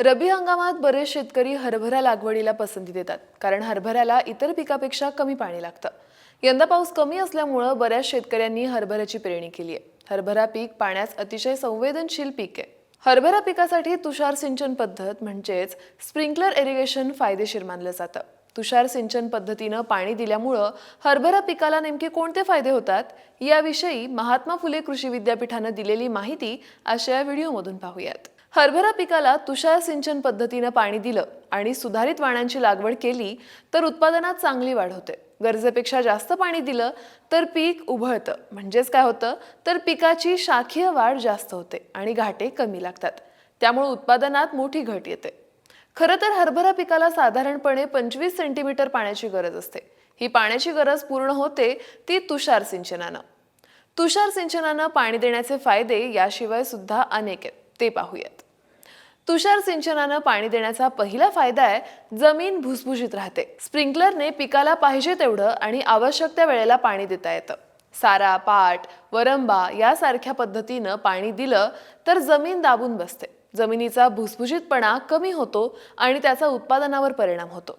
रब्बी हंगामात बरेच शेतकरी हरभरा लागवडीला पसंती देतात कारण हरभऱ्याला इतर पिकापेक्षा कमी पाणी लागतं. यंदा पाऊस कमी असल्यामुळं बऱ्याच शेतकऱ्यांनी हरभऱ्याची पेरणी केली आहे. हरभरा पीक पाण्यास अतिशय संवेदनशील पीक आहे. हरभरा पिकासाठी तुषार सिंचन पद्धत म्हणजेच स्प्रिंकलर इरिगेशन फायदेशीर मानलं जातं. तुषार सिंचन पद्धतीनं पाणी दिल्यामुळं हरभरा पिकाला नेमके कोणते फायदे होतात? याविषयी महात्मा फुले कृषी विद्यापीठानं दिलेली माहिती अशा या व्हिडिओमधून पाहूयात. हरभरा पिकाला तुषार सिंचन पद्धतीनं पाणी दिलं आणि सुधारित वाणांची लागवड केली तर उत्पादनात चांगली वाढ होते. गरजेपेक्षा जास्त पाणी दिलं तर पीक उभळतं. म्हणजेच काय होतं? तर पिकाची शाखीय वाढ जास्त होते आणि घाटे कमी लागतात. त्यामुळे उत्पादनात मोठी घट येते. खरं तर हरभरा पिकाला साधारणपणे पंचवीस सेंटीमीटर पाण्याची गरज असते. ही पाण्याची गरज पूर्ण होते ती तुषार सिंचनानं. तुषार सिंचनानं पाणी देण्याचे फायदे याशिवाय सुद्धा अनेक आहेत. ते पाहूयात. तुषार सिंचनानं पाणी देण्याचा पहिला फायदा आहे जमीन भुसभुशीत राहते. स्प्रिंकलरने पिकाला पाहिजे तेवढं आणि आवश्यक त्या वेळेला पाणी देता येतं. सारा पाट वरंबा यासारख्या पद्धतीनं पाणी दिलं तर जमीन दाबून बसते. जमिनीचा भुसभुशीतपणा कमी होतो आणि त्याचा उत्पादनावर परिणाम होतो.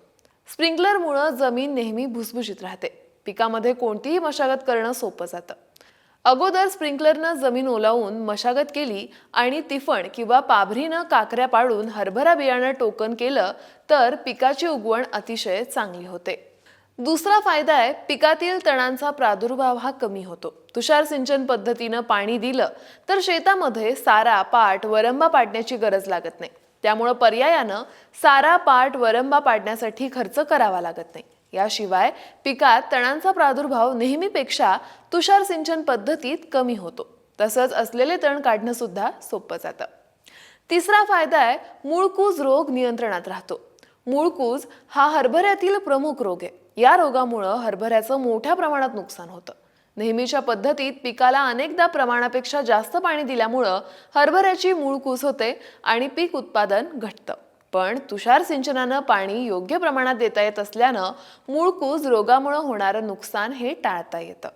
स्प्रिंकलरमुळं जमीन नेहमी भुसभुशीत राहते. पिकामध्ये कोणतीही मशागत करणं सोपं जातं. अगोदर स्प्रिंकलरनं जमीन ओलावून मशागत केली आणि तिफण किंवा पाभरीनं काकऱ्या पाडून हरभरा बियाणं टोकन केलं तर पिकाची उगवण अतिशय चांगली होते. दुसरा फायदा आहे पिकातील तणांचा प्रादुर्भाव हा कमी होतो. तुषार सिंचन पद्धतीनं पाणी दिलं तर शेतामध्ये सारा पाट वरंबा पाडण्याची गरज लागत नाही. त्यामुळं पर्यायानं सारा पाट वरंबा पाडण्यासाठी खर्च करावा लागत नाही. याशिवाय पिकात तणांचा प्रादुर्भाव नेहमीपेक्षा तुषार सिंचन पद्धतीत कमी होतो. तसंच असलेले तण काढणं सुद्धा सोपं जातं. तिसरा फायदा आहे मूळकूज रोग नियंत्रणात राहतो. मूळकूज हा हरभऱ्यातील प्रमुख रोग आहे. या रोगामुळं हरभऱ्याचं मोठ्या प्रमाणात नुकसान होतं. नेहमीच्या पद्धतीत पिकाला अनेकदा प्रमाणापेक्षा जास्त पाणी दिल्यामुळं हरभऱ्याची मूळकूस होते आणि पीक उत्पादन घटतं. पण तुषार सिंचनानं पाणी योग्य प्रमाणात देता येत असल्यानं मूळकूज रोगामुळे होणारं नुकसान हे टाळता येतं.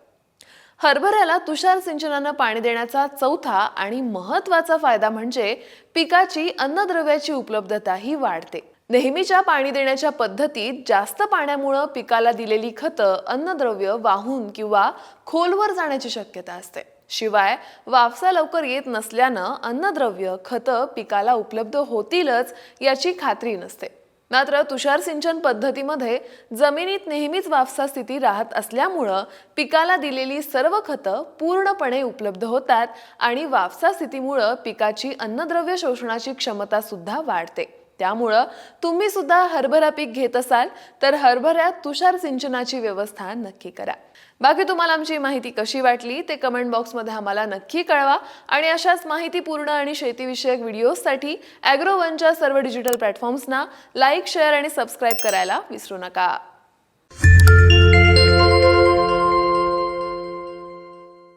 हरभऱ्याला तुषार सिंचनानं पाणी देण्याचा चौथा आणि महत्त्वाचा फायदा म्हणजे पिकाची अन्नद्रव्याची उपलब्धता ही वाढते. नेहमीच्या पाणी देण्याच्या पद्धतीत जास्त पाण्यामुळं पिकाला दिलेली खतं अन्नद्रव्य वाहून किंवा खोलवर जाण्याची शक्यता असते. शिवाय वाफसा लवकर येत नसल्यानं अन्नद्रव्य खतं पिकाला उपलब्ध होतीलच याची खात्री नसते. मात्र तुषार सिंचन पद्धतीमध्ये जमिनीत नेहमीच वाफसा स्थिती राहत असल्यामुळं पिकाला दिलेली सर्व खतं पूर्णपणे उपलब्ध होतात आणि वाफसा स्थितीमुळं पिकाची अन्नद्रव्य शोषणाची क्षमता सुद्धा वाढते. त्यामुळं तुम्ही सुद्धा हरभरा पीक घेत असाल तर हरभऱ्यात तुषार सिंचनाची व्यवस्था नक्की करा. बाकी तुम्हाला आमची माहिती कशी वाटली ते कमेंट बॉक्समध्ये आम्हाला नक्की कळवा. आणि अशाच माहितीपूर्ण आणि शेतीविषयक व्हिडिओजसाठी ॲग्रोवनच्या सर्व डिजिटल प्लॅटफॉर्म्सना लाईक शेअर आणि सबस्क्राईब करायला विसरू नका.